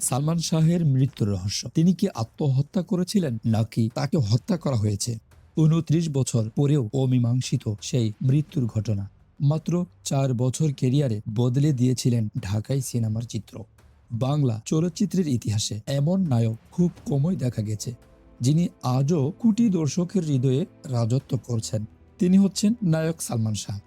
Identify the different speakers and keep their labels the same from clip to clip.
Speaker 1: সালমান শাহের মৃত্যুর রহস্য। তিনি কি আত্মহত্যা করেছিলেন নাকি তাকে হত্যা করা হয়েছে? উনত্রিশ বছর পরেও অমীমাংসিত সেই মৃত্যুর ঘটনা। মাত্র চার বছর কেরিয়ারে বদলে দিয়েছিলেন ঢাকাই সিনেমার চিত্র। বাংলা চলচ্চিত্রের ইতিহাসে এমন নায়ক খুব কমই দেখা গেছে, যিনি আজও কোটি দর্শকের হৃদয়ে রাজত্ব করছেন। তিনি হচ্ছেন নায়ক সালমান শাহ।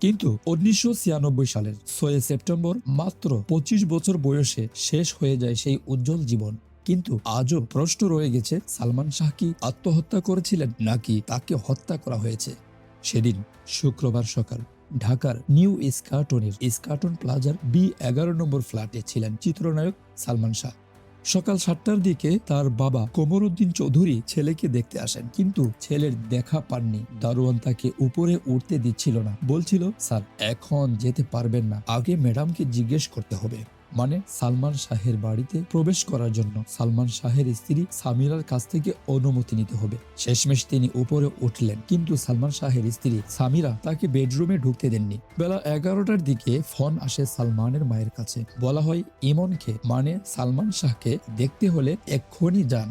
Speaker 1: কিন্তু উনিশশো ছিয়ানব্বই সালের ছয় সেপ্টেম্বর মাত্র পঁচিশ বছর বয়সে শেষ হয়ে যায় সেই উজ্জ্বল জীবন। কিন্তু আজও প্রশ্ন রয়ে গেছে, সালমান শাহ কি আত্মহত্যা করেছিলেন নাকি তাকে হত্যা করা হয়েছে? সেদিন শুক্রবার সকাল ঢাকার নিউ ইস্কাটনের ইস্কাটন প্লাজার বি এগারো নম্বর ফ্ল্যাটে ছিলেন চিত্রনায়ক সালমান শাহ। সকাল সাতটার দিকে তার বাবা কোমরউদ্দিন চৌধুরী ছেলেকে দেখতে আসেন, কিন্তু ছেলের দেখা পাননি। দারোয়ান তাকে উপরে উঠতে দিচ্ছিল না। বলছিল, স্যার, এখন যেতে পারবেন না। আগে ম্যাডামকে জিজ্ঞেস করতে হবে। মানে সালমান শাহের বাড়িতে প্রবেশ করার জন্য সালমান শাহের স্ত্রী সামিরার কাছ থেকে অনুমতি নিতে হবে। শেষমেশ তিনি উপরে উঠলেন, কিন্তু সালমান শাহের স্ত্রী সামিরা তাকে বেডরুমে ঢুকতে দেননি। বেলা এগারোটার দিকে ফোন আসে সালমানের মায়ের কাছে। বলা হয়, ইমনকে মানে সালমান শাহকে দেখতে হলে এক্ষুনি যান।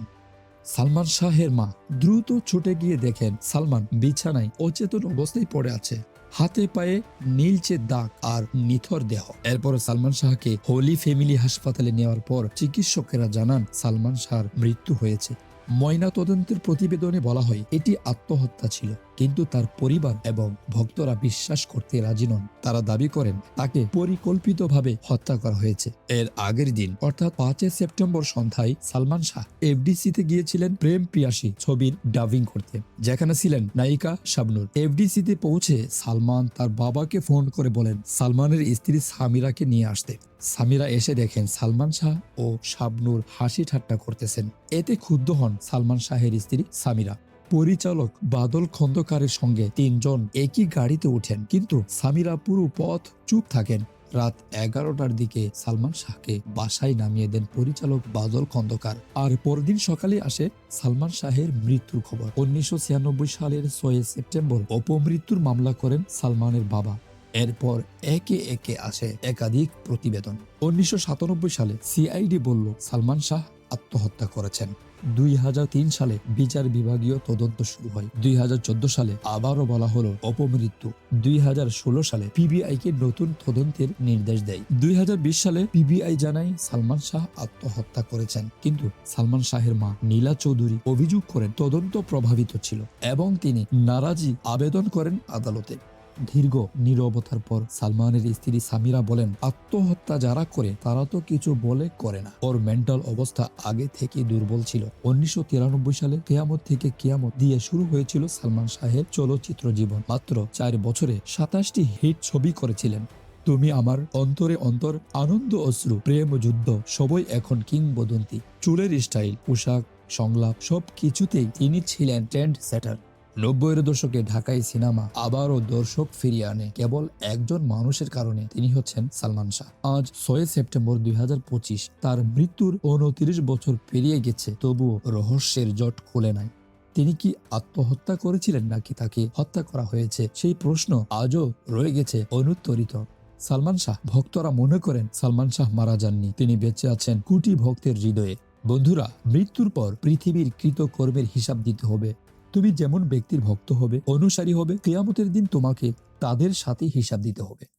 Speaker 1: সালমান শাহের মা দ্রুত ছুটে গিয়ে দেখেন সালমান বিছানায় অচেতন অবস্থায় পড়ে আছে। হাতে পায়ে নীলচে দাগ আর নিথর দেহ। এরপর সালমান শাহকে হোলি ফ্যামিলি হাসপাতালে নেওয়ার পর চিকিৎসকেরা জানান, সালমান শাহর মৃত্যু হয়েছে। ময়না তদন্তের প্রতিবেদনে বলা হয়, এটি আত্মহত্যা ছিল। কিন্তু তার পরিবার এবং ভক্তরা বিশ্বাস করতে রাজি নন। তারা দাবি করেন, তাকে পরিকল্পিতভাবে হত্যা করা হয়েছে। এর আগের দিন, অর্থাৎ পাঁচই সেপ্টেম্বর সন্ধ্যায় সালমান শাহ এফডিসিতে গিয়েছিলেন প্রেম পিয়াসী ছবির ডাবিং করতে, যেখানে ছিলেন নায়িকা শাবনুর। এফডিসিতে পৌঁছে সালমান তার বাবাকে ফোন করে বলেন, সালমানের স্ত্রী সামিরাকে নিয়ে আসতে। সামিরা এসে দেখেন সালমান শাহ ও শাবনুর হাসি ঠাট্টা করতেছেন। এতে ক্ষুব্ধ হন সালমান শাহের স্ত্রী সামিরা। পরিচালক বাদল খন্দকারের সঙ্গে তিনজন একই গাড়িতে ওঠেন, কিন্তু সামিরা পুরো পথ চুপ থাকেন। রাত এগারোটার দিকে সালমান শাহকে বাসায় নামিয়ে দেন পরিচালক বাদল খন্দকার। আর পরদিন সকালে আসে সালমান শাহের মৃত্যুর খবর। উনিশশো ছিয়ানব্বই সালের ছয় সেপ্টেম্বর অপমৃত্যুর মামলা করেন সালমানের বাবা। এরপর একে একে আসে একাধিক প্রতিবেদন। উনিশশো সাতানব্বই সালে সিআইডি বলল, সালমান শাহ আত্মহত্যা করেছেন। দুই হাজার তিন সালে বিচার বিভাগীয় তদন্ত শুরু হয়। দুই হাজার চোদ্দ সালে আবারও বলা হলো অপমৃত্যু। দুই হাজার ষোলো সালে পিবিআই কে নতুন তদন্তের নির্দেশ দেয়। দুই হাজার বিশ সালে পিবিআই জানায় সালমান শাহ আত্মহত্যা করেছেন। কিন্তু সালমান শাহের মা নীলা চৌধুরী অভিযোগ করেন, তদন্ত প্রভাবিত ছিল এবং তিনি নারাজি আবেদন করেন আদালতে। দীর্ঘ, নীরবতার পর সালমানের স্ত্রী সামিরা বলেন, আত্মহত্যা যারা করে, তারা তো কিছু বলে করে না। ওর মেন্টাল অবস্থা আগে থেকে দুর্বল ছিল। উনিশশো সালে কেয়ামত থেকে কেয়ামত দিয়ে শুরু হয়েছিল সালমান শাহের চলচ্চিত্র জীবন। মাত্র চার বছরে সাতাশটি হিট ছবি করেছিলেন। তুমি আমার অন্তরে অন্তর আনন্দ, অশ্রু, প্রেম, যুদ্ধ, সবই এখন কিংবদন্তি। চুলের স্টাইল, পোশাক, সংলাপ সব কিছুতেই তিনি ছিলেন ট্রেন্ড সেটার নব্বইয়ের দশকে ঢাকায় সিনেমা আবারও দর্শক ফিরিয়ে আনে কেবল একজন মানুষের কারণে, তিনি হচ্ছেন সালমান শাহ। আজ ছয় সেপ্টেম্বর দুই হাজার পঁচিশ, তার মৃত্যুর উনত্রিশ বছর পেরিয়ে গেছে, তবুও রহস্যের জট খুলে নাই। তিনি কি আত্মহত্যা করেছিলেন নাকি তাকে হত্যা করা হয়েছে? সেই প্রশ্ন আজও রয়ে গেছে অনুত্তরিত। সালমান শাহ, ভক্তরা মনে করেন সালমান শাহ মারা যাননি, তিনি বেঁচে আছেন কোটি ভক্তের হৃদয়ে। বন্ধুরা, মৃত্যুর পর পৃথিবীর কৃতকর্মের হিসাব দিতে হবে। তুমি যেমন ব্যক্তির ভক্ত হবে, অনুসারী হবে, কেয়ামতের দিন তোমাকে তাদের সাথে হিসাব দিতে হবে।